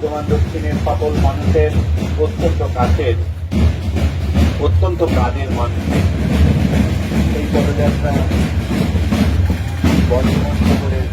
বর্ধমান দক্ষিণের সকল মানুষের অত্যন্ত কাছের অত্যন্ত কাজের মানুষের। এই পদযাত্রা বর্ধমান শহরের